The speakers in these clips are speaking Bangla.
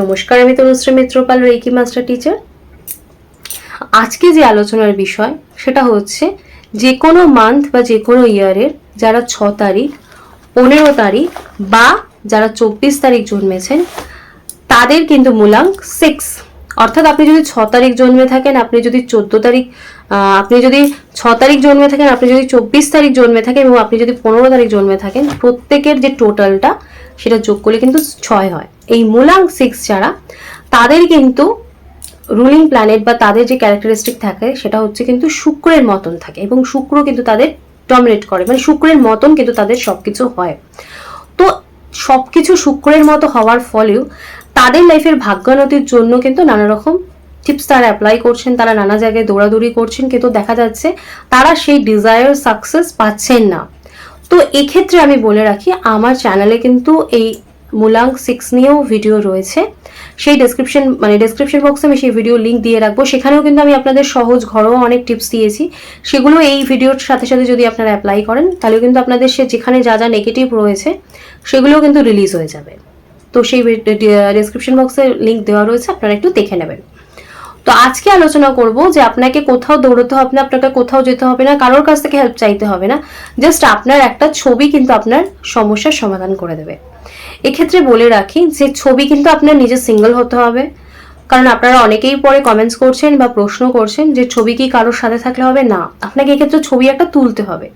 নমস্কার, আমি Tanushree Mitrapal reiki master teacher. আজকে যে আলোচনার বিষয়, সেটা হচ্ছে যে কোনো মান্থ বা যে কোনো ইয়ারের যারা ছ তারিখ, পনেরো তারিখ বা যারা চব্বিশ তারিখ জন্মেছেন, তাদের কিন্তু মূলাঙ্ক সিক্স অর্থাৎ আপনি যদি ছ তারিখ জন্মে থাকেন, আপনি যদি চোদ্দ তারিখ আপনি যদি ছ তারিখ জন্মে থাকেন, আপনি যদি চব্বিশ তারিখ জন্মে থাকেন এবং আপনি যদি পনেরো তারিখ জন্মে থাকেন, প্রত্যেকের যে টোটালটা সেটা যোগ করলে কিন্তু ছয় হয়। এই মূলাঙ্ক সিক্স যারা তাদের কিন্তু রুলিং প্ল্যানেট বা তাদের যে ক্যারেক্টারিস্টিক থাকে, সেটা হচ্ছে কিন্তু শুক্রের মতন থাকে এবং শুক্র কিন্তু তাদের ডমিনেট করে। মানে শুক্রের মতন কিন্তু তাদের সবকিছু হয়। তো সবকিছু শুক্রের মতো হওয়ার ফলেও তাদের লাইফের ভাগ্যানতির জন্য কিন্তু নানা রকম টিপস তারা অ্যাপ্লাই করছেন, তারা নানা জায়গায় দৌড়াদৌড়ি করছেন, কিন্তু দেখা যাচ্ছে তারা সেই ডিজায়ার সাকসেস পাচ্ছেন না। তো এক্ষেত্রে আমি বলে রাখি, আমার চ্যানেলে কিন্তু এই মূলাঙ্ক সিক্স নিয়েও ভিডিও রয়েছে। সেই ডেসক্রিপশন মানে ডেসক্রিপশন বক্সে আমি সেই ভিডিও লিঙ্ক দিয়ে রাখব। সেখানেও কিন্তু আমি আপনাদের সহজ ঘরোয়া অনেক টিপস দিয়েছি। সেগুলো এই ভিডিওর সাথে সাথে যদি আপনারা অ্যাপ্লাই করেন তাহলে কিন্তু আপনাদের সে যেখানে যা যা নেগেটিভ রয়েছে, সেগুলোও কিন্তু রিলিজ হয়ে যাবে। তো সেই ডেসক্রিপশন বক্সে লিঙ্ক দেওয়া রয়েছে, আপনারা একটু দেখে নেবেন। তো আজকে আলোচনা করব যে আপনাকে কোথাও দৌড়তে হবে না, আপনাকে কোথাও যেতে হবে না, কারোর কাছ থেকে হেল্প চাইতে হবে না। জাস্ট আপনার একটা ছবি কিন্তু আপনার সমস্যার সমাধান করে দেবে। এক্ষেত্রে বলে রাখি যে ছবি কিন্তু আপনার নিজে সিঙ্গেল হতে হবে। কারণ আপনারা অনেকেই পরে কমেন্টস করছেন বা প্রশ্ন করছেন যে ছবি কি কারোর সাথে থাকলে হবে? না, আপনাকে এক্ষেত্রে ছবি একটা তুলতে হবে।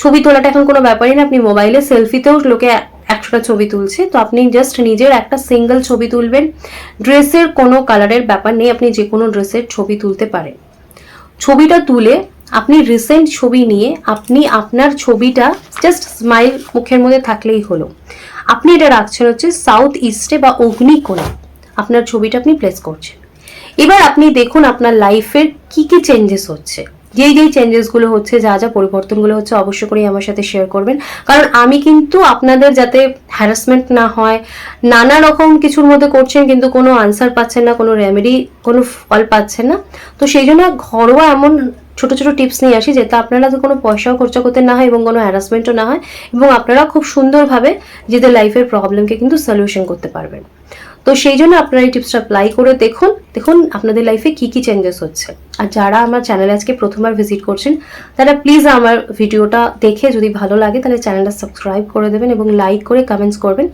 ছবি তোলাটা এখন কোনো ব্যাপারই না, আপনি মোবাইলে সেলফিতেও লোকে একশোটা ছবি তুলছে। তো আপনি জাস্ট নিজের একটা সিঙ্গেল ছবি তুলবেন। ড্রেসের কোনো কালারের ব্যাপার নেই, আপনি যে কোনো ড্রেসের ছবি তুলতে পারেন। ছবিটা তুলে আপনি রিসেন্ট ছবি নিয়ে আপনি আপনার ছবিটা জাস্ট স্মাইল মুখের মধ্যে থাকলেই হলো। আপনি এটা রাখছেন হচ্ছে সাউথ ইস্টে বা অগ্নিকোণে আপনার ছবিটা আপনি প্লেস করছেন। এবার আপনি দেখুন আপনার লাইফের কি কি চেঞ্জেস হচ্ছে। যেই যেই চেঞ্জেসগুলো হচ্ছে, যা যা পরিবর্তনগুলো হচ্ছে, অবশ্যই করেই আমার সাথে শেয়ার করবেন। কারণ আমি কিন্তু আপনাদের যাতে হ্যারাসমেন্ট না হয়, নানা রকম কিছুর মধ্যে করছেন, কিন্তু কোনো আনসার পাচ্ছেন না, কোনো রেমেডি কোনো ফল পাচ্ছেন না। তো সেই জন্য ঘরোয়া এমন ছোট ছোট টিপস নিয়ে আসি যাতে আপনারা তো কোনো পয়সাও খরচা করতে না হয় এবং কোনো হ্যারাসমেন্টও না হয়, এবং আপনারা খুব সুন্দরভাবে নিজেদের লাইফের প্রবলেমকে কিন্তু সলিউশন করতে পারবেন। তো সেই জন্য আপনারা এই টিপসটা অ্যাপ্লাই করে দেখুন দেখুন আপনাদের লাইফে কি কি চেঞ্জেস হচ্ছে। আর যারা আমার চ্যানেলে আজকে প্রথমবার ভিজিট করছেন, তারা প্লিজ আমার ভিডিওটা দেখে যদি ভালো লাগে, তাহলে চ্যানেলটা সাবস্ক্রাইব করে দেবেন এবং লাইক করে কমেন্টস করবেন।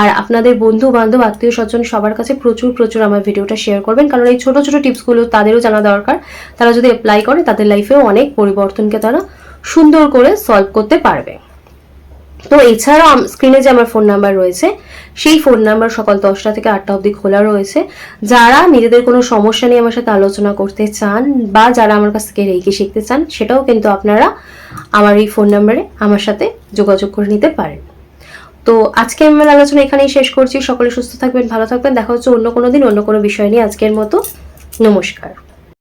আর আপনাদের বন্ধু বান্ধব আত্মীয় স্বজন সবার কাছে প্রচুর প্রচুর আমার ভিডিওটা শেয়ার করবেন। কারণ এই ছোটো ছোটো টিপসগুলো তাদেরও জানা দরকার। তারা যদি অ্যাপ্লাই করে, তাদের লাইফেও অনেক পরিবর্তনকে তারা সুন্দর করে সলভ করতে পারবে। তো এছাড়াও স্ক্রিনে যে আমার ফোন নাম্বার রয়েছে, সেই ফোন নাম্বার সকাল দশটা থেকে আটটা অবধি খোলা রয়েছে। যারা নিজেদের কোনো সমস্যা নিয়ে আমার সাথে আলোচনা করতে চান বা যারা আমার কাছ থেকে রেখে শিখতে চান, সেটাও কিন্তু আপনারা আমার এই ফোন নাম্বারে আমার সাথে যোগাযোগ করে নিতে পারেন। তো আজকে আমি আমার আলোচনা এখানেই শেষ করছি। সকলে সুস্থ থাকবেন, ভালো থাকবেন। দেখা হচ্ছে অন্য কোনো দিন, অন্য কোনো বিষয় নিয়ে আজকের মতো। নমস্কার।